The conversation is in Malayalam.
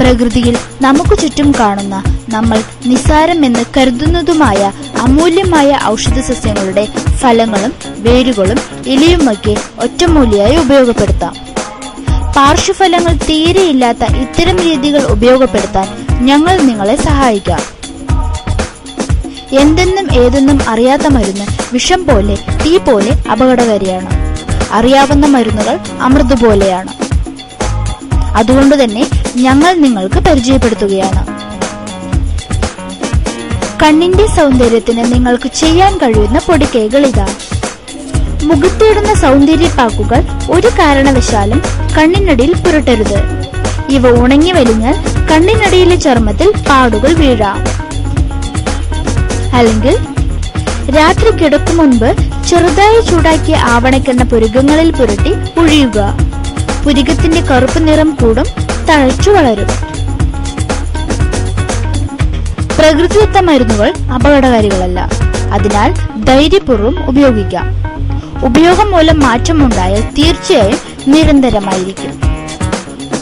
പ്രകൃതിയിൽ നമുക്ക് ചുറ്റും കാണുന്ന നമ്മൾ നിസ്സാരമെന്ന് കരുതുന്നതുമായ അമൂല്യമായ ഔഷധ സസ്യങ്ങളുടെ ഫലങ്ങളും വേരുകളും ഇലയുമൊക്കെ ഒറ്റമൂലിയായി ഉപയോഗപ്പെടുത്താം. പാർശ്വഫലങ്ങൾ തീരെയില്ലാത്ത ഇത്തരം രീതികൾ ഉപയോഗപ്പെടുത്താൻ ഞങ്ങൾ നിങ്ങളെ സഹായിക്കാം. എന്തെന്നും ഏതെന്നും അറിയാത്ത മരുന്ന് വിഷം പോലെ തീ പോലെ അപകടകാരിയാണ്. അറിയാവുന്ന മരുന്നുകൾ അമൃത് പോലെയാണ്. അതുകൊണ്ട് തന്നെ ഞങ്ങൾ നിങ്ങൾക്ക് പരിചയപ്പെടുത്തുകയാണ്. കണ്ണിന്റെ സൗന്ദര്യത്തിന് നിങ്ങൾക്ക് ചെയ്യാൻ കഴിയുന്ന പൊടിക്കൈകൾ ഇതാ. മുഖത്തിടുന്ന സൗന്ദര്യപ്പാക്കുകൾ ഒരു കാരണവശാലും കണ്ണിനടിയിൽ പുരട്ടരുത്. ഇവ ഉണങ്ങി വലിഞ്ഞാൽ കണ്ണിനടിയിലെ ചർമ്മത്തിൽ പാടുകൾ വീഴാം. അല്ലെങ്കിൽ രാത്രി കിടക്കും മുൻപ് ചെറുതായി ചൂടാക്കിയ ആവണക്കെണ്ണ പുരുകങ്ങളിൽ പുരട്ടി ഒഴിയുക പുരികത്തിന്റെ കറുപ്പ് നിറം കൂടും തഴച്ചു വളരും. പ്രകൃതിദത്ത മരുന്നുകൾ അപകടകാരികളല്ല. അതിനാൽ ധൈര്യപൂർവം ഉപയോഗിക്കാം. ഉപയോഗം മൂലം മാറ്റമുണ്ടായാൽ തീർച്ചയായും നിരന്തരമായിരിക്കും.